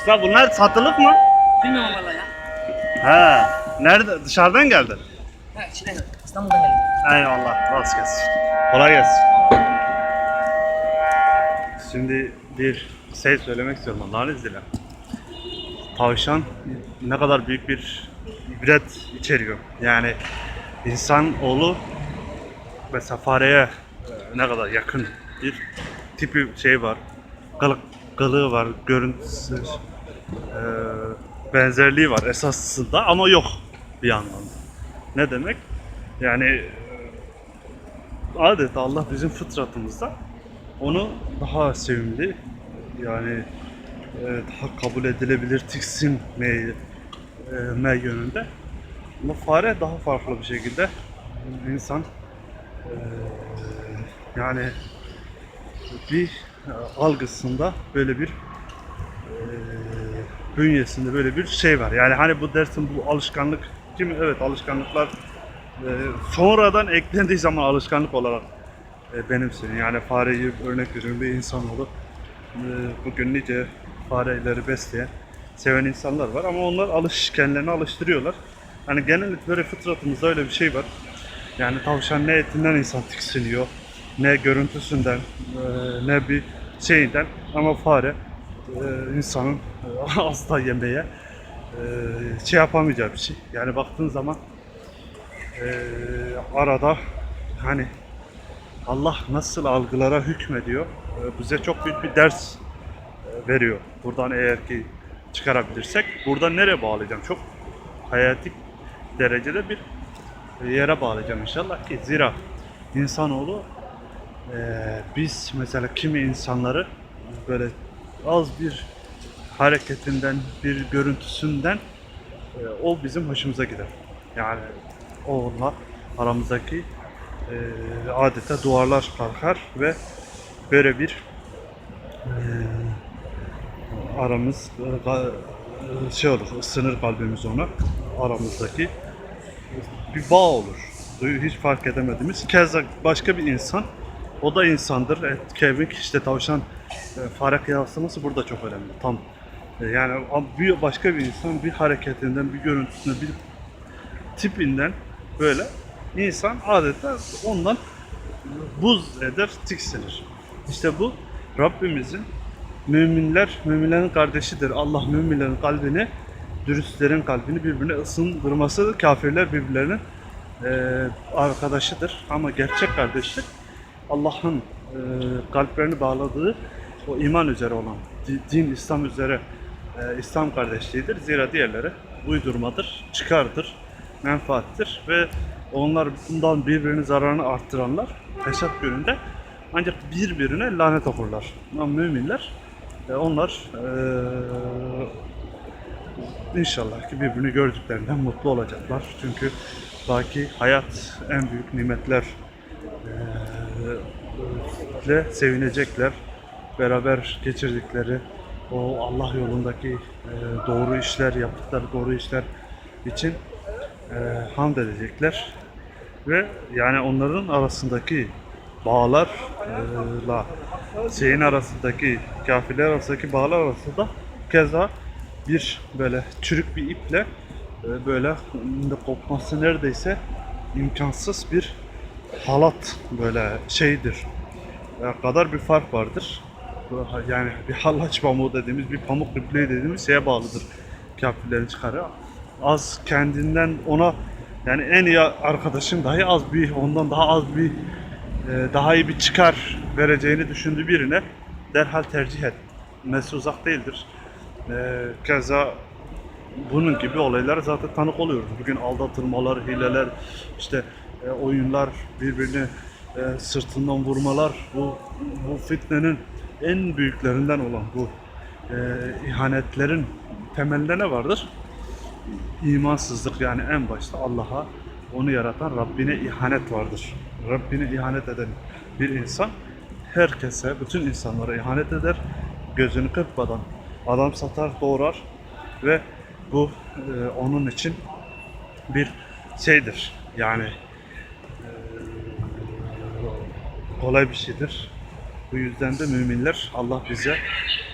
Usta bunlar satılık mı? Bilmiyorum valla ya. He. Nerede? Dışarıdan geldi. Ha, Çin'den geldim. İstanbul'dan geldim. Eyvallah. Rast gelsin. Kolay gelsin. Şimdi bir şey söylemek istiyorum Allah'ın izniyle. Tavşan ne kadar büyük bir ibret içeriyor. Yani insan oğlu mesela fareye e, ne kadar yakın bir tipi şey var. Kılık, kılığı var, görüntüsü, e, benzerliği var esasında ama yok bir yandan. Ne demek? Yani adeta Allah bizim fıtratımızda onu daha sevimli yani e, daha kabul edilebilir tiksinmeye e, yönünde. Ama fare daha farklı bir şekilde insan e, yani bir algısında böyle bir e, bünyesinde böyle bir şey var. Yani hani bu dersin bu alışkanlık kimi evet alışkanlıklar e, sonradan eklendiği zaman alışkanlık olarak e, benimseniyor. Yani fareyi örnek veriyorum bir insanoğlu e, bugün nice fareleri besleyen, seven insanlar var ama onlar alış alıştırıyorlar. Hani genellikle böyle fıtratımızda öyle bir şey var. Yani tavşan ne etinden insan tiksiniyor, ne görüntüsünden, e, ne bir şeyinden ama fare e, insanın e, asla yemeye şey yapamayacağı bir şey. Yani baktığın zaman arada hani Allah nasıl algılara hükmediyor bize çok büyük bir ders veriyor. Buradan eğer ki çıkarabilirsek buradan nereye bağlayacağım? Çok hayati derecede bir yere bağlayacağım inşallah ki zira insanoğlu e, biz mesela kimi insanları böyle az bir hareketinden, bir görüntüsünden e, o bizim hoşumuza gider. Yani onunla aramızdaki e, adeta duvarlar kalkar ve böyle bir e, aramız e, e, şey olur, ısınır kalbimiz ona aramızdaki bir bağ olur. Hiç fark edemediğimiz. Keza başka bir insan, o da insandır. Et, kemik, işte tavşan, e, fare kıyaslaması burada çok önemli. Tam e, yani bir başka bir insan bir hareketinden, bir görüntüsünden, bir tipinden böyle insan adeta ondan buz eder, tiksinir. İşte bu Rabbimizin müminler, müminlerin kardeşidir. Allah müminlerin kalbini, dürüstlerin kalbini birbirine ısındırması, kafirler birbirlerinin eee, arkadaşıdır. Ama gerçek kardeşlik Allah'ın eee, kalplerini bağladığı o iman üzere olan, di- din, İslam üzere eee, İslam kardeşliğidir. Zira diğerleri uydurmadır, çıkardır, menfaattir ve onlar bundan birbirinin zararını arttıranlar hesap gününde ancak birbirine lanet okurlar. Ama müminler e, onlar e, inşallah ki birbirini gördüklerinden mutlu olacaklar. Çünkü belki hayat en büyük nimetler e, ile sevinecekler. Beraber geçirdikleri o Allah yolundaki e, doğru işler, yaptıkları doğru işler için e, hamd edecekler ve yani onların arasındaki bağlarla şeyin arasındaki kafirler arasındaki bağlar arasında keza bir böyle çürük bir iple e, böyle kopması neredeyse imkansız bir halat böyle şeydir. Kadar bir fark vardır. Yani bir hallaç pamuğu dediğimiz bir pamuk ipliği dediğimiz şeye bağlıdır kafirlerin çıkarı. Az kendinden ona yani en iyi arkadaşın dahi az bir ondan daha az bir e, daha iyi bir çıkar vereceğini düşündüğü birine derhal tercih etmesi uzak değildir. E, keza bunun gibi olaylara zaten tanık oluyoruz. Bugün aldatılmalar, hileler, işte e, oyunlar, birbirini e, sırtından vurmalar, bu bu fitnenin en büyüklerinden olan bu e, ihanetlerin temelinde ne vardır? İmansızlık yani en başta Allah'a onu yaratan Rabbine ihanet vardır. Rabbine ihanet eden bir insan herkese, bütün insanlara ihanet eder. Gözünü kırpmadan adam satar, doğrar ve bu e, onun için bir şeydir. Yani kolay bir şeydir. Bu yüzden de müminler Allah bize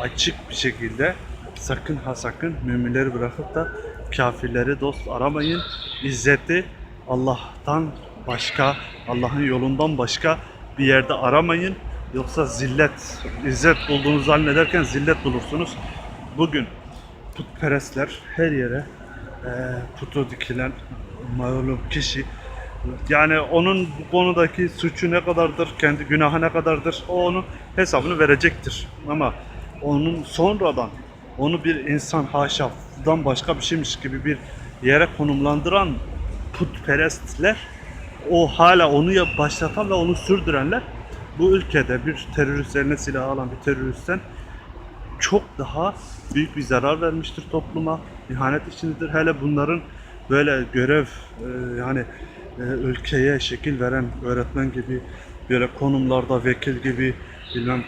açık bir şekilde sakın ha sakın müminleri bırakıp da kafirleri dost aramayın. İzzeti Allah'tan başka, Allah'ın yolundan başka bir yerde aramayın. Yoksa zillet, izzet bulduğunuzu zannederken zillet bulursunuz. Bugün putperestler her yere e, putu dikilen malum kişi yani onun bu konudaki suçu ne kadardır, kendi günahı ne kadardır o onun hesabını verecektir. Ama onun sonradan onu bir insan haşafdan başka bir şeymiş gibi bir yere konumlandıran putperestler o hala onu başlatan ve onu sürdürenler bu ülkede bir terörist eline silah alan bir teröristten çok daha büyük bir zarar vermiştir topluma. İhanet içindedir. Hele bunların böyle görev e, yani ülkeye şekil veren öğretmen gibi böyle konumlarda vekil gibi bilmem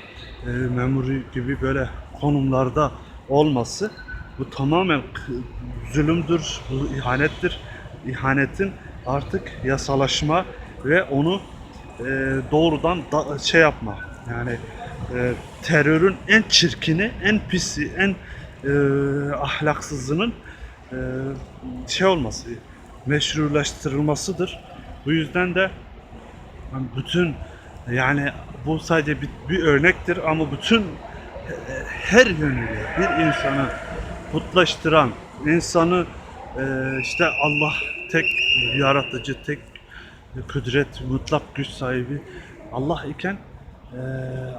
e, memuri gibi böyle konumlarda olması bu tamamen zulümdür, bu ihanettir. İhanetin artık yasalaşma ve onu e, doğrudan da, şey yapma yani e, terörün en çirkini, en pisi, en e, ahlaksızının e, şey olması, meşrulaştırılmasıdır. Bu yüzden de bütün yani bu sadece bir, bir örnektir ama bütün e, her yönüyle bir insanı putlaştıran, insanı e, işte Allah tek yaratıcı, tek kudret, mutlak güç sahibi Allah iken e,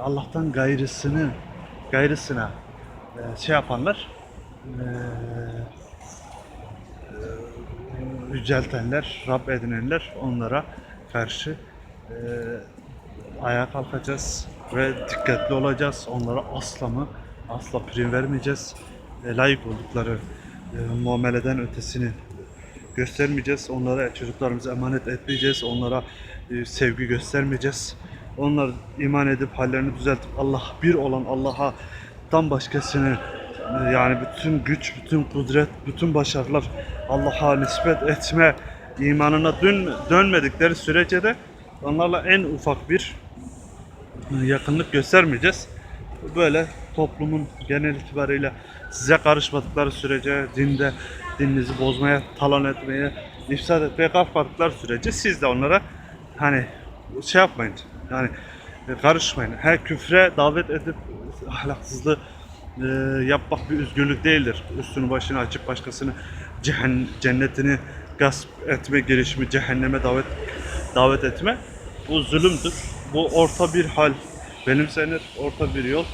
Allah'tan gayrısını gayrısına şey yapanlar yüceltenler, Rab edinenler onlara karşı e, ayağa kalkacağız ve dikkatli olacağız. Onlara asla mı asla prim vermeyeceğiz. E, layık oldukları e, muameleden ötesini göstermeyeceğiz. Onlara çocuklarımızı emanet etmeyeceğiz. Onlara e, sevgi göstermeyeceğiz. Onlar iman edip hallerini düzeltip Allah bir olan Allah'a tam başkasını yani bütün güç, bütün kudret, bütün başarılar Allah'a nispet etme imanına dön, dönmedikleri sürece de onlarla en ufak bir e, yakınlık göstermeyeceğiz. Böyle toplumun genel itibariyle size karışmadıkları sürece dinde dininizi bozmaya, talan etmeye, ifsad etmeye kalkmadıkları sürece siz de onlara hani şey yapmayın. Yani e, karışmayın. Her küfre davet edip ahlaksızlığı e, yapmak bir özgürlük değildir. Üstünü başını açıp başkasını cehen, cennetini gasp etme girişimi, cehenneme davet davet etme bu zulümdür. Bu orta bir hal benimsenir, orta bir yol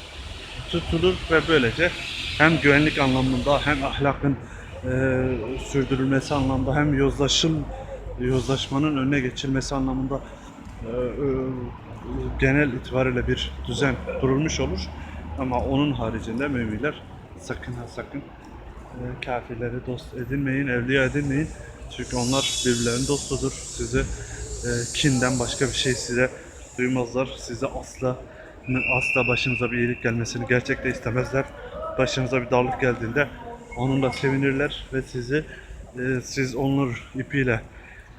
tutulur ve böylece hem güvenlik anlamında hem ahlakın e, sürdürülmesi anlamında hem yozlaşım yozlaşmanın önüne geçilmesi anlamında e, e, genel itibariyle bir düzen kurulmuş olur. Ama onun haricinde müminler sakın ha sakın e, kafirleri dost edinmeyin, evliya edinmeyin. Çünkü onlar birbirlerinin dostudur. Sizi e, kinden başka bir şey size duymazlar. Size asla asla başınıza bir iyilik gelmesini gerçekte istemezler. Başınıza bir darlık geldiğinde onunla sevinirler ve sizi e, siz onun ipiyle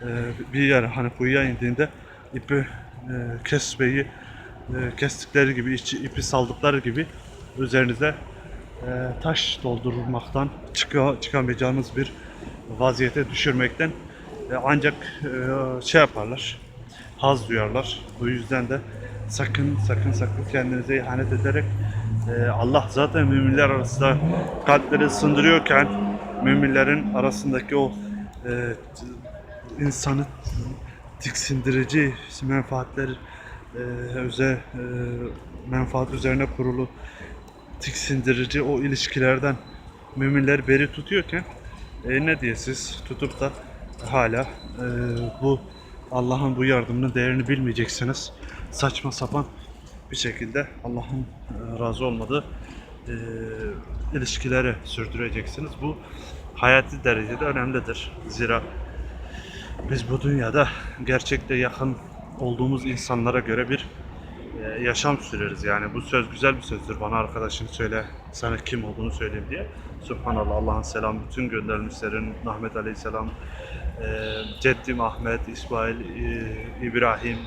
e, bir yere hani kuyuya indiğinde ipi e, kesmeyi e, kestikleri gibi içi, ipi saldıkları gibi üzerinize e, taş doldurmaktan çıka, çıkamayacağınız bir vaziyete düşürmekten e, ancak şey yaparlar haz duyarlar. Bu yüzden de sakın sakın sakın kendinize ihanet ederek Allah zaten müminler arasında kalpleri sındırıyorken müminlerin arasındaki o e, insanı tiksindirici menfaatler e, öze e, menfaat üzerine kurulu tiksindirici o ilişkilerden müminler beri tutuyorken e, ne diye siz tutup da hala e, bu Allah'ın bu yardımının değerini bilmeyeceksiniz. Saçma sapan bir şekilde Allah'ın e, razı olmadığı e, ilişkileri sürdüreceksiniz. Bu hayati derecede önemlidir. Zira biz bu dünyada gerçekte yakın olduğumuz insanlara göre bir e, yaşam süreriz. Yani bu söz güzel bir sözdür. Bana arkadaşın söyle, sana kim olduğunu söyleyeyim diye. Subhanallah, Allah'ın selamı, bütün göndermişlerin, Ahmet Aleyhisselam, e, Ceddim Ahmet, İsmail, e, İbrahim,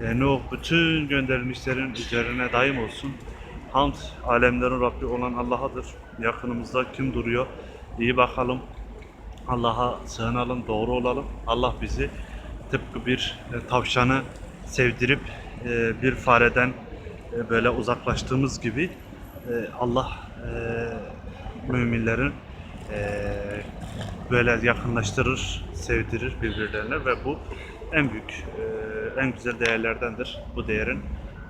e, Nuh, bütün gönderilmişlerin üzerine daim olsun. Hamd alemlerin Rabbi olan Allah'adır. Yakınımızda kim duruyor? İyi bakalım. Allah'a sığınalım, doğru olalım. Allah bizi tıpkı bir e, tavşanı sevdirip e, bir fareden e, böyle uzaklaştığımız gibi Allah müminlerin böyle yakınlaştırır, sevdirir birbirlerine ve bu en büyük, en güzel değerlerdendir. Bu değerin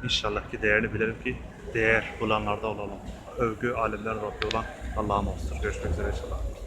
inşallah ki değerini bilelim ki değer bulanlarda olalım. Övgü alemlerin Rabbi olan Allah'a mahsustur. Görüşmek üzere inşallah.